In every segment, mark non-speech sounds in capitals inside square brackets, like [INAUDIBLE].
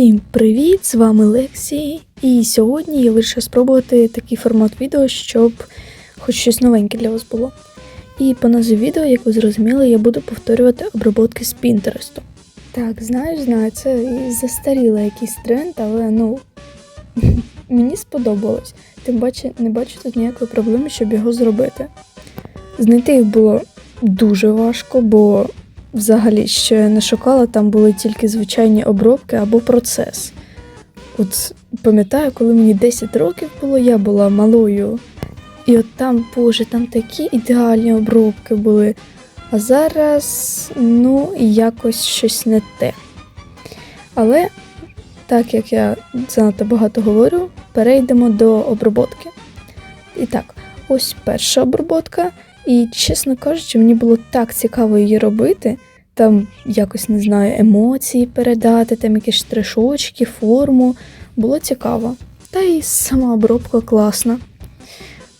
Всім привіт! З вами Лексі. І сьогодні я вирішила спробувати такий формат відео, щоб хоч щось новеньке для вас було. І по назві відео, як ви зрозуміли, я буду повторювати оброботки з Пінтересту. Так, знаю, знаю, це і застарілий якийсь тренд, але ну [LAUGHS] мені сподобалось. Тим паче не бачу тут ніякої проблеми, щоб його зробити. Знайти їх було дуже важко, бо взагалі, що я не шукала, там були тільки звичайні обробки або процес. От пам'ятаю, коли мені 10 років було, я була малою. І от там, боже, там такі ідеальні обробки були. А зараз, ну, якось щось не те. Але, так як я занадто багато говорю, перейдемо до оброботки. І так, ось перша оброботка. І, чесно кажучи, мені було так цікаво її робити. Там якось не знаю, емоції передати, там якісь штришочки, форму. Було цікаво. Та й сама обробка класна.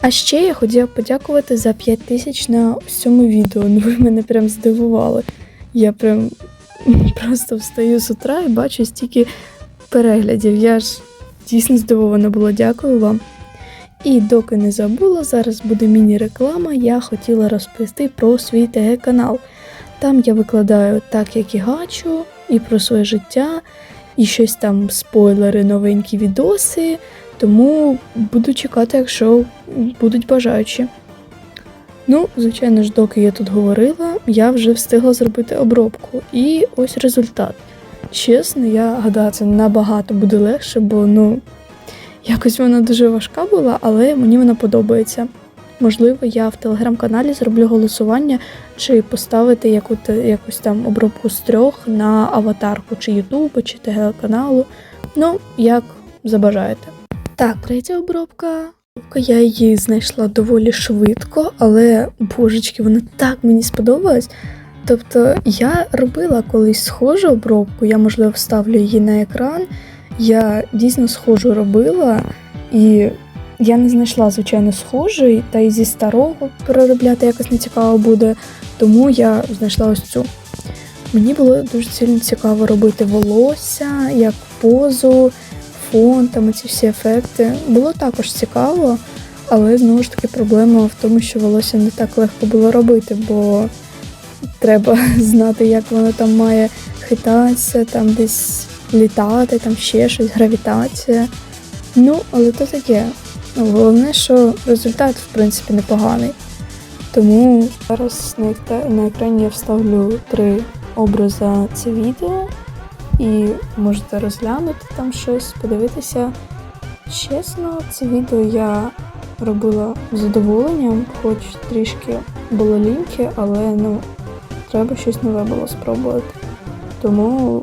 А ще я хотіла подякувати за 5 тисяч на цьому відео. Ну ви мене прям здивували. Я прям [LAUGHS] просто встаю з утра і бачу стільки переглядів. Я ж дійсно здивована була. Дякую вам. І доки не забула, зараз буде міні-реклама. Я хотіла розповісти про свій ТГ-канал. Там я викладаю так, як і гачу, і про своє життя, і щось там спойлери, новенькі відоси. Тому буду чекати, якщо будуть бажаючі. Ну, звичайно ж, доки я тут говорила, я вже встигла зробити обробку. І ось результат. Чесно, я гадаю, це набагато буде легше, бо ну, якось вона дуже важка була, але мені вона подобається. Можливо, я в телеграм-каналі зроблю голосування, чи поставити яку якусь там обробку з трьох на аватарку, чи Ютубу, чи ТГ-каналу. Ну, як забажаєте. Так, третя обробка. Я її знайшла доволі швидко, але божечки, вона так мені сподобалась. Тобто я робила колись схожу обробку, я, можливо, вставлю її на екран. Я дійсно схожу робила, і я не знайшла, звичайно, схожий, та й зі старого переробляти якось не цікаво буде, тому я знайшла ось цю. Мені було дуже сильно цікаво робити волосся, як позу, фон, там ці всі ефекти. Було також цікаво, але знову ж таки проблема в тому, що волосся не так легко було робити, бо треба [LAUGHS] знати, як воно там має хитатися, там десь літати, там ще щось, гравітація. Ну, але то таке. Головне, що результат, в принципі, непоганий. Тому зараз на екрані я вставлю три образи це відео, і можете розглянути там щось, подивитися. Чесно, це відео я робила з задоволенням, хоч трішки було ліньки, але ну, треба щось нове було спробувати. Тому